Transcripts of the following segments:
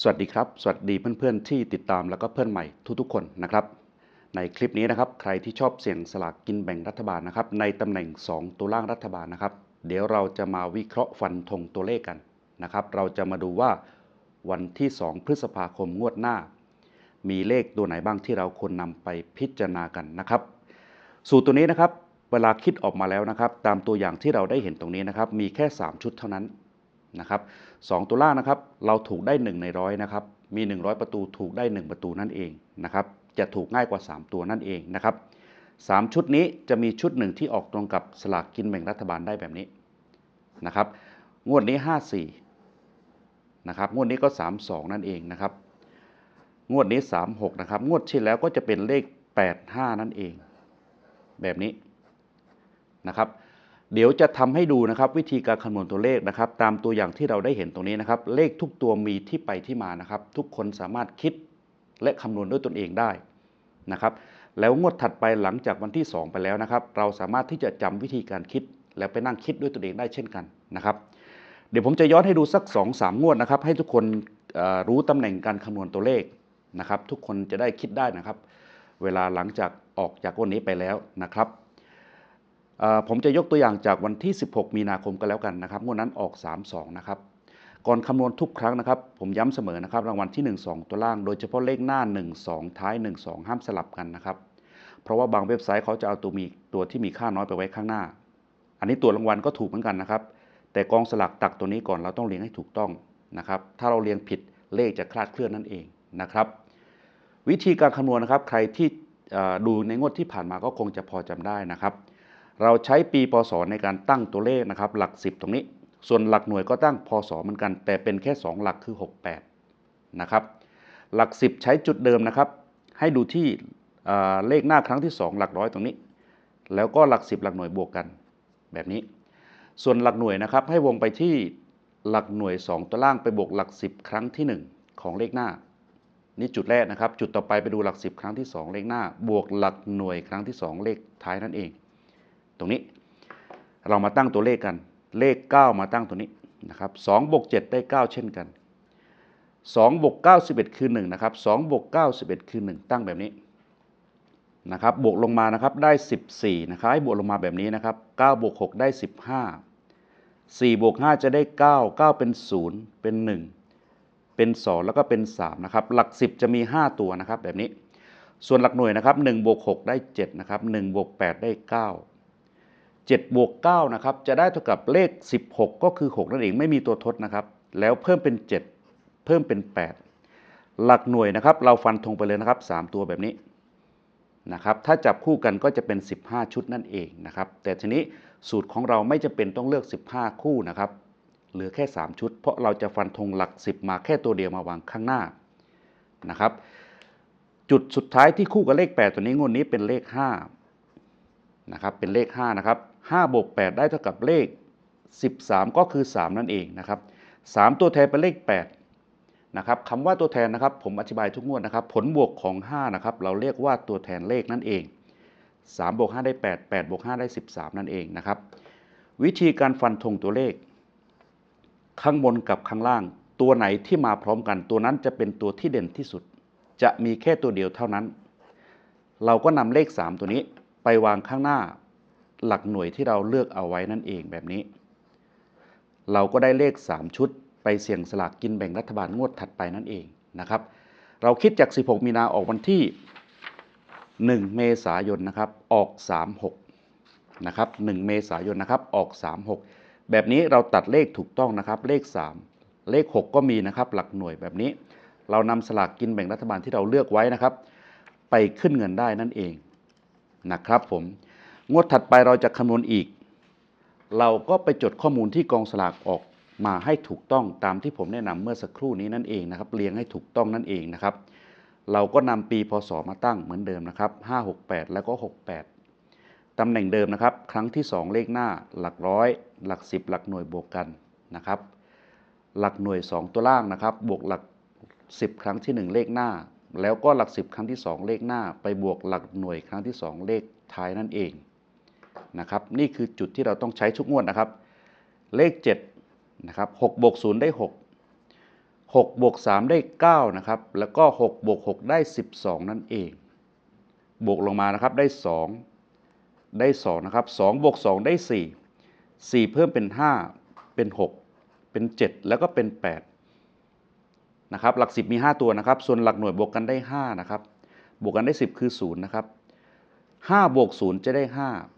สวัสดีครับ สวัสดีเพื่อนๆที่ติดตามแล้วก็เพื่อนใหม่ทุกๆคนนะครับ ในคลิปนี้นะครับ ใครที่ชอบเสี่ยงสลากกินแบ่งรัฐบาลนะครับ ในตำแหน่ง 2 ตัวล่างรัฐบาลนะครับ เดี๋ยวเราจะมาวิเคราะห์ฟันธงตัวเลขกันนะครับ เราจะมาดูว่าวันที่ 2 พฤษภาคมงวดหน้า มีเลขตัวไหนบ้างที่เราควรนำไปพิจารณากันนะครับ สูตรตัวนี้นะครับ เวลาคิดออกมาแล้วนะครับ ตามตัวอย่างที่เราได้เห็นตรงนี้นะครับ มีแค่ 3 ชุดเท่านั้น นะครับสองตัวล่างนะครับเราถูกได้ 1 ในร้อยนะครับมี 100 ประตูถูกได้ 1 ประตูนั่นเองนะครับจะถูกง่ายกว่า 3 ตัวนั่นเองนะครับสามชุดนี้จะมีชุดหนึ่งที่ออกตรงกับสลากกินแบ่งรัฐบาลได้แบบนี้นะครับงวดนี้ 54นะครับงวดนี้ก็ 32 นั่นเองนะครับงวดนี้ 36นะครับงวดที่แล้วก็จะเป็นเลข 85 นั่นเอง แบบนี้นะครับ เดี๋ยวจะทำให้ดูนะครับวิธีการคำนวณตัวเลขนะครับ ตามตัวอย่างที่เราได้เห็นตรงนี้นะครับ เลขทุกตัวมีที่ไปที่มานะครับ ทุกคนสามารถคิดและคำนวณด้วยตนเองได้นะครับ แล้วงวดถัดไปหลังจากวันที่ 2 ไปแล้วนะครับ เราสามารถที่จะจำวิธีการคิด แล้วไปนั่งคิดด้วยตนเองได้เช่นกันนะครับ เดี๋ยวผมจะย้อนให้ดูสัก 2 3งวดนะครับ ให้ทุกคนรู้ตำแหน่งการคำนวณตัวเลขนะครับ ทุกคนจะได้คิดได้นะครับ เวลาหลังจากออกจากวันนี้ไปแล้วนะครับ ผมจะยกตัวอย่างจากวันที่ 16 มีนาคมก็แล้วกันนะครับงวดนั้นออก 32 นะครับ ก่อนคำนวณทุกครั้งนะครับ ผมย้ำเสมอนะครับ รางวัลที่ 1 2 ตัวล่าง โดยเฉพาะเลขหน้า 1 2 ท้าย 1 2 ห้ามสลับกันนะครับ เพราะว่าบางเว็บไซต์เขาจะเอาตัวมีตัวที่มีค่าน้อยไปไว้ข้างหน้า อันนี้ตัวรางวัลก็ถูกเหมือนกันนะครับ แต่กองสลักตักตัวนี้ก่อนเราต้องเรียงให้ถูกต้องนะครับ ถ้าเราเรียงผิดเลขจะคลาดเคลื่อนนั่นเองนะครับ วิธีการคำนวณนะครับ ใครที่ดูในงวดที่ผ่านมาก็คงจะพอจำได้นะครับ เราใช้ปีพศในการตั้งตัวเลขนะครับหลัก 10 ตรงนี้ ส่วนหลักหน่วยก็ตั้งพศเหมือนกัน แต่เป็นแค่ 2 หลักคือ 68 นะครับ หลัก 10 ใช้จุดเดิมนะครับ ให้ดูที่เลขหน้าครั้งที่ 2 หลักร้อยตรงนี้ แล้วก็หลัก 10 หลักหน่วยบวกกัน แบบนี้ ส่วนหลักหน่วยนะครับ ให้วงไปที่หลักหน่วย 2 ตัวล่างไปบวกหลัก 10 ครั้งที่ 1 ของเลขหน้า นี่จุดแรกนะครับ จุดต่อไปไปดูหลัก 10 ครั้งที่ 2 เลขหน้า บวกหลักหน่วยครั้งที่ 2 เลขท้ายนั่นเอง ตรงนี้ เรามาตั้งตัวเลขกัน เลข 9 มาตั้งตัวนี้นะครับ2บวก7ได้ 9 เช่นกัน2บวก9 11 คือ 1 นะครับ2บวก9 11 คือ 1 ตั้งแบบนี้นะครับ บวกลงมานะครับได้ 14 นะครับ ให้บวกลงมาแบบนี้นะครับ9บวก6ได้ 15 4บวก5จะได้ 9 9 เป็น 0 เป็น 1 เป็น 2 แล้วก็เป็น 3 นะครับ หลัก 10 จะมี 5 ตัวนะครับแบบนี้ ส่วนหลักหน่วยนะครับ1บวก6ได้ 7 นะครับ1บวก8ได้ 9 7บวก9นะครับจะได้เท่ากับเลข 16 ก็คือ 6 นั่นเองไม่มีตัวทดนะครับ แล้วเพิ่มเป็น 7 เพิ่มเป็น 8 หลักหน่วยนะครับ เราฟันธงไปเลยนะครับ 3 ตัวแบบนี้นะครับถ้าจับคู่กันก็จะเป็น 15 ชุดนั่นเองนะครับแต่ทีนี้สูตรของเราไม่จะเป็นต้องเลือก 15 คู่นะครับเหลือแค่ 3 ชุด เพราะเราจะฟันธงหลัก 10 มาแค่ตัวเดียวมาวางข้างหน้านะครับจุดสุดท้ายที่คู่กับเลข 8 ตัวนี้งวดนี้เป็นเลข5นะครับเป็นเลข5นะครับ 5บวก8ได้เท่ากับเลข 13 ก็คือ 3 นั่นเองนะครับ3ตัวแทนเป็นเลข8นะครับคำว่าตัวแทนนะครับ ผมอธิบายทุกงวดนะครับ ผลบวกของ5นะครับเราเรียกว่าตัวแทนเลขนั่นเอง3บวก5ได้ 8 8บวก5ได้ 13 นั่นเองนะครับ วิธีการฟันธงตัวเลข ข้างบนกับข้างล่าง ตัวไหนที่มาพร้อมกัน ตัวนั้นจะเป็นตัวที่เด่นที่สุด จะมีแค่ตัวเดียวเท่านั้น เราก็นำเลข 3 ตัวนี้ไปวางข้างหน้า หลักหน่วยที่เราเลือกเอาไว้นั่นเองแบบนี้ เราก็ได้เลข 3 ชุด ไปเสี่ยงสลากกินแบ่งรัฐบาลงวดถัดไปนั่นเองนะครับ เราคิดจาก 16 มีนาออกวันที่ 1 เมษายนนะครับ ออก 36 นะครับ 1 เมษายนนะครับ ออก 36 แบบนี้เราตัดเลขถูกต้องนะครับ เลข 3 เลข 6 ก็มีนะครับ หลักหน่วยแบบนี้ เรานำสลากกินแบ่งรัฐบาลที่เราเลือกไว้นะครับ ไปขึ้นเงินได้นั่นเองนะครับผม งวดถัดไปเราจะคำนวณอีก เราก็ไปจดข้อมูลที่กองสลากออกมาให้ถูกต้องตามที่ผมแนะนำเมื่อสักครู่นี้นั่นเองนะครับเรียงให้ถูกต้องนั่นเองนะครับเราก็นำปีพศมาตั้งเหมือนเดิมนะครับ568 แล้วก็ 68ตำแหน่งเดิมนะครับ ครั้งที่ 2 เลขหน้า หลักร้อย หลัก 10 หลักหน่วยบวกกันนะครับ หลักหน่วย 2 ตัวล่างนะครับ บวกหลัก 10 ครั้งที่ 1 เลขหน้า แล้วก็หลัก 10 ครั้งที่ 2 เลขหน้า ไปบวกหลักหน่วยครั้งที่ 2 เลขท้ายนั่นเอง นะครับนี่คือจุดที่เราต้องใช้ทุกงวดนะครับ เลข7นะครับ6บวก0ได้ 6 6บวก3ได้9นะครับแล้วก็6บวก6ได้ 12 นั่นเอง บวกลงมานะครับได้ 2 ได้2นะครับ2บวก2ได้ 4 4 เพิ่มเป็น 5 เป็น 6 เป็น 7 แล้วก็เป็น 8 นะครับหลัก 10 มี 5 ตัวนะครับ ส่วนหลักหน่วยบวกกันได้ 5 นะครับบวกกันได้ 10 คือ 0 นะครับ5บวก0จะได้ 5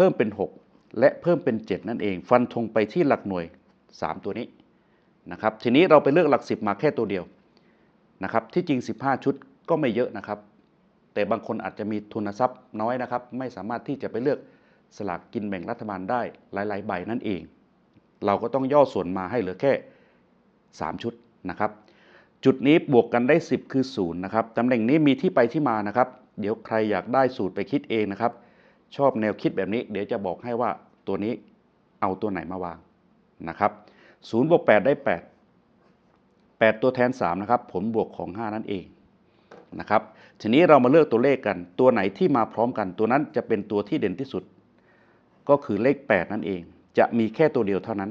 เพิ่มเป็น 6 และเพิ่มเป็น 7 นั่นเอง ฟันธงไปที่หลักหน่วย 3 ตัวนี้นะครับทีนี้เราไปเลือกหลัก 10 มาแค่ตัวเดียวนะครับที่จริง 15 ชุดก็ไม่เยอะนะครับ แต่บางคนอาจจะมีทุนทรัพย์น้อยนะครับ ไม่สามารถที่จะไปเลือกสลากกินแบ่งรัฐบาลได้หลาย ๆ ใบนั่นเอง เราก็ต้องย่อส่วนมาให้เหลือแค่ 3 ชุดนะครับ จุดนี้บวกกันได้ 10 คือ0นะครับตำแหน่งนี้มีที่ไปที่มานะครับ เดี๋ยวใครอยากได้สูตรไปคิดเองนะครับ ชอบแนวคิดแบบนี้ เดี๋ยวจะบอกให้ว่าตัวนี้เอาตัวไหนมาวางนะครับ0บวก8ได้ 8 8 ตัวแทน 3 นะครับ ผลบวกของ 5 นั่นเองนะครับทีนี้เรามาเลือกตัวเลขกัน ตัวไหนที่มาพร้อมกัน ตัวนั้นจะเป็นตัวที่เด่นที่สุด ก็คือเลข 8 นั่นเอง จะมีแค่ตัวเดียวเท่านั้น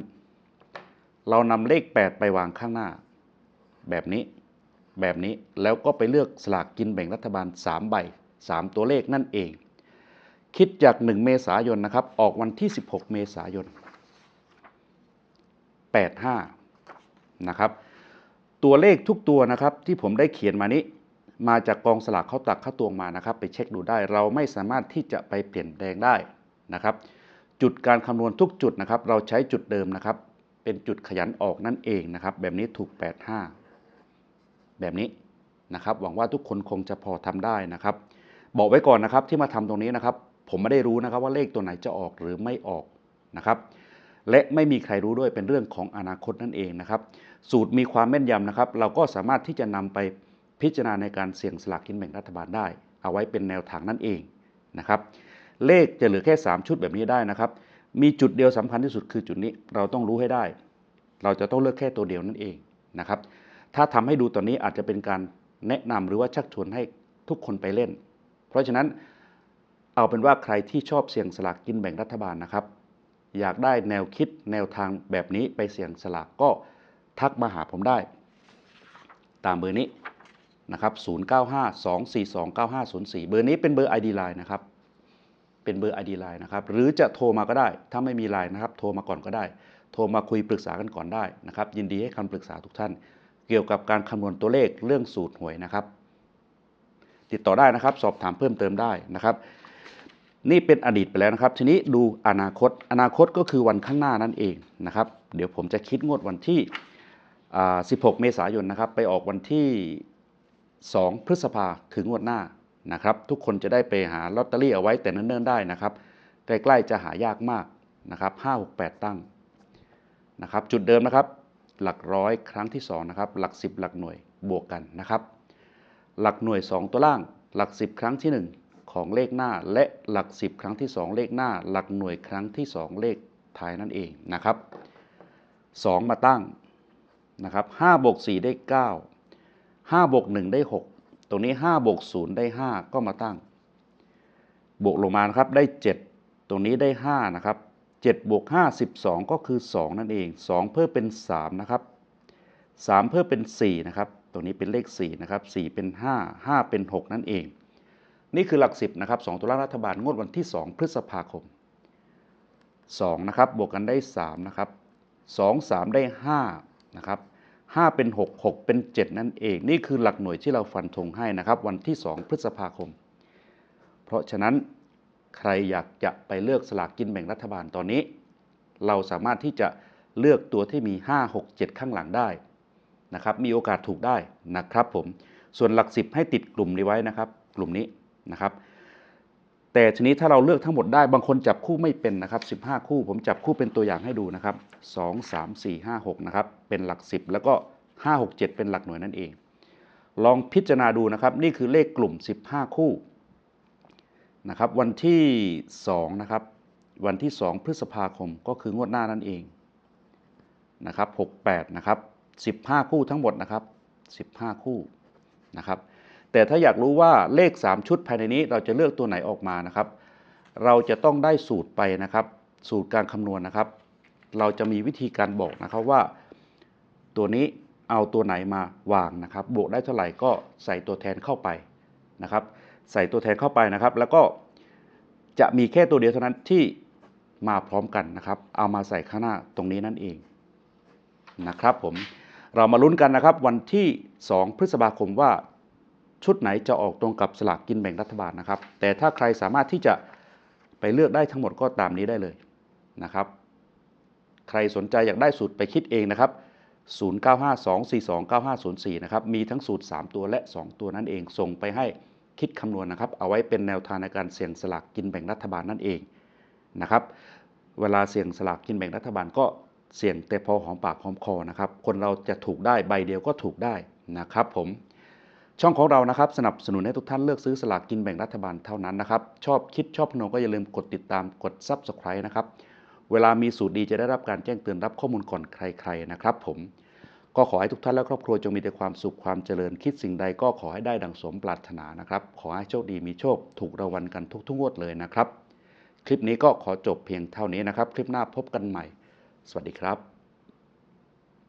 เรานำเลข 8 ไปวางข้างหน้า แบบนี้ แบบนี้แล้วก็ไปเลือกสลากกินแบ่งรัฐบาล 3 ใบ 3 ตัวเลขนั่นเอง คิดจาก 1 เมษายนนะครับ ออกวันที่ 16 เมษายน 85 นะครับ ตัวเลขทุกตัวนะครับที่ผมได้เขียนมานี้ มาจากกองสลากเขาตักเข้าตวงมานะครับ ไปเช็คดูได้ เราไม่สามารถที่จะไปเปลี่ยนแปลงได้นะครับ จุดการคำนวณทุกจุดนะครับ เราใช้จุดเดิมนะครับ เป็นจุดขยันออกนั่นเองนะครับ แบบนี้ถูก 85 แบบนี้นะครับ หวังว่าทุกคนคงจะพอทำได้นะครับบอกไว้ก่อนนะครับที่มาทำตรงนี้นะครับ ผมไม่ได้รู้นะครับว่าเลขตัวไหนจะออกหรือไม่ออกนะครับและไม่มีใครรู้ด้วยเป็นเรื่องของอนาคตนั่นเองนะครับ สูตรมีความแม่นยำนะครับ เราก็สามารถที่จะนำไปพิจารณาในการเสี่ยงสลากกินแบ่งรัฐบาลได้ เอาไว้เป็นแนวทางนั่นเองนะครับ เลขจะเหลือแค่ 3 ชุดแบบนี้ได้นะครับ มีจุดเดียวสำคัญที่สุดคือจุดนี้เราต้องรู้ให้ได้ เราจะต้องเลือกแค่ตัวเดียวนั่นเองนะครับ ถ้าทำให้ดูตอนนี้อาจจะเป็นการแนะนำหรือว่าชักชวนให้ทุกคนไปเล่น เพราะฉะนั้น เอาเป็นว่าใครที่ชอบเสี่ยงสลากกินแบ่งรัฐบาลนะครับ อยากได้แนวคิดแนวทางแบบนี้ไปเสี่ยงสลากก็ทักมาหาผมได้ ตามเบอร์นี้นะครับ 0952429504 เบอร์นี้เป็นเบอร์ ID Line นะครับ เป็นเบอร์ ID Line นะครับ หรือจะโทรมาก็ได้ ถ้าไม่มี Line นะครับ โทรมาก่อนก็ได้ โทรมาคุยปรึกษากันก่อนได้นะครับ ยินดีให้คำปรึกษาทุกท่าน เกี่ยวกับการคำนวณตัวเลขเรื่องสูตรหวยนะครับ ติดต่อได้นะครับ สอบถามเพิ่มเติมได้นะครับ นี่เป็นอดีตไปแล้วนะครับ ทีนี้ดูอนาคต อนาคตก็คือวันข้างหน้านั่นเองนะครับ เดี๋ยวผมจะคิดงวดวันที่ 16 เมษายนนะครับ ไปออกวันที่ 2 พฤษภาถึงงวดหน้านะครับ ทุกคนจะได้ไปหาลอตเตอรี่เอาไว้แต่เนิ่นๆได้นะครับ ใกล้ๆจะหายากมากนะครับ 5 6 8 ตั้งนะครับ จุดเดิมนะครับ หลักร้อยครั้งที่2นะครับ หลัก 10 หลักหน่วยบวกกันนะครับ หลักหน่วย 2 ตัวล่าง หลัก 10 ครั้งที่ 1 ของเลขหน้า และหลัก 10 ครั้งที่ 2 เลขหน้า หลักหน่วยครั้งที่ 2 เลขท้ายนั่นเองนะครับ 2 มาตั้งนะครับ5บวก4ได้ 9 5บวก1ได้ 6 ตรงนี้5บวก0ได้ 5 ก็มาตั้ง บวกลงมานะครับได้ 7 ตรงนี้ได้5นะครับ7บวก5 12 ก็คือ 2 นั่นเอง 2 เพิ่มเป็น 3 นะครับ 3 เพิ่มเป็น 4 นะครับ ตรงนี้เป็นเลข 4 นะครับ 4 เป็น 5 5 เป็น 6 นั่นเอง นี่คือหลัก10นะครับ2ตัวล่ารัฐบาลงวดวันที่ 2 พฤษภาคม2นะครับบวกกันได้3นะครับ2 3 ได้5นะครับ5เป็น 6 6 เป็น 7 นั่นเอง นี่คือหลักหน่วยที่เราฟันธงให้นะครับ วันที่ 2 พฤษภาคม เพราะฉะนั้นใครอยากจะไปเลือกสลากกินแบ่งรัฐบาลตอนนี้ เราสามารถที่จะเลือกตัวที่มี 5 6 7 ข้างหลังได้นะครับ มีโอกาสถูกได้นะครับผม ส่วนหลัก 10 ให้ติดกลุ่มนี้ไว้นะครับ กลุ่มนี้ นะครับ แต่ทีนี้ถ้าเราเลือกทั้งหมดได้บางคนจับคู่ไม่เป็นนะครับ 15 คู่ผมจับคู่เป็นตัวอย่างให้ดูนะครับ 2 3 4 5 6 นะครับ เป็นหลัก 10 แล้วก็ 5 6 7 เป็นหลักหน่วยนั่นเอง ลองพิจารณาดูนะครับ นี่คือเลขกลุ่ม 15 คู่นะครับวันที่ 2 นะครับ วันที่ 2 พฤษภาคมก็คืองวดหน้านั่นเองนะครับ68 นะครับ 15 คู่ทั้งหมดนะครับ 15 คู่นะครับ แต่ถ้าอยากรู้ว่าเลข 3 ชุดภายในนี้เราจะเลือกตัวไหนออกมานะครับ เราจะต้องได้สูตรไปนะครับ สูตรการคำนวณนะครับ เราจะมีวิธีการบอกนะครับว่า ตัวนี้เอาตัวไหนมาวางนะครับ บวกได้เท่าไหร่ก็ใส่ตัวแทนเข้าไปนะครับ ใส่ตัวแทนเข้าไปนะครับ แล้วก็จะมีแค่ตัวเดียวเท่านั้นที่มาพร้อมกันนะครับ เอามาใส่ข้างหน้าตรงนี้นั่นเองนะครับผม เรามาลุ้นกันนะครับวันที่ 2 พฤษภาคมว่า ชุดไหนจะออกตรงกับสลากกินแบ่งรัฐบาลนะครับ แต่ถ้าใครสามารถที่จะไปเลือกได้ทั้งหมดก็ตามนี้ได้เลยนะครับ ใครสนใจอยากได้สูตรไปคิดเองนะครับ 0952429504 นะครับ มีทั้งสูตร 3 ตัวและ 2 ตัวนั่นเอง ส่งไปให้คิดคำนวณนะครับ เอาไว้เป็นแนวทางในการเสี่ยงสลากกินแบ่งรัฐบาลนั่นเองนะครับ เวลาเสี่ยงสลากกินแบ่งรัฐบาลก็เสี่ยงแต่พอหอมปากหอมคอนะครับ คนเราจะถูกได้ใบเดียวก็ถูกได้นะครับผม ช่องของเรานะครับสนับสนุนให้ทุกท่านเลือกซื้อสลากกินแบ่งรัฐบาลเท่านั้นนะครับ ชอบคิดชอบพนงก็อย่าลืมกดติดตามกด Subscribe นะครับ เวลามีสูตรดีจะได้รับการแจ้งเตือนรับข้อมูลก่อนใคร ๆนะครับ ผมก็ขอให้ทุกท่านและครอบครัวจงมีแต่ความสุขความเจริญคิดสิ่งใดก็ขอให้ได้ดังสมปรารถนานะครับ ขอให้โชคดีมีโชคถูกรางวัลกันทุกๆงวดเลยนะครับ คลิปนี้ก็ขอจบเพียงเท่านี้นะครับ คลิปหน้าพบกันใหม่ สวัสดีครับ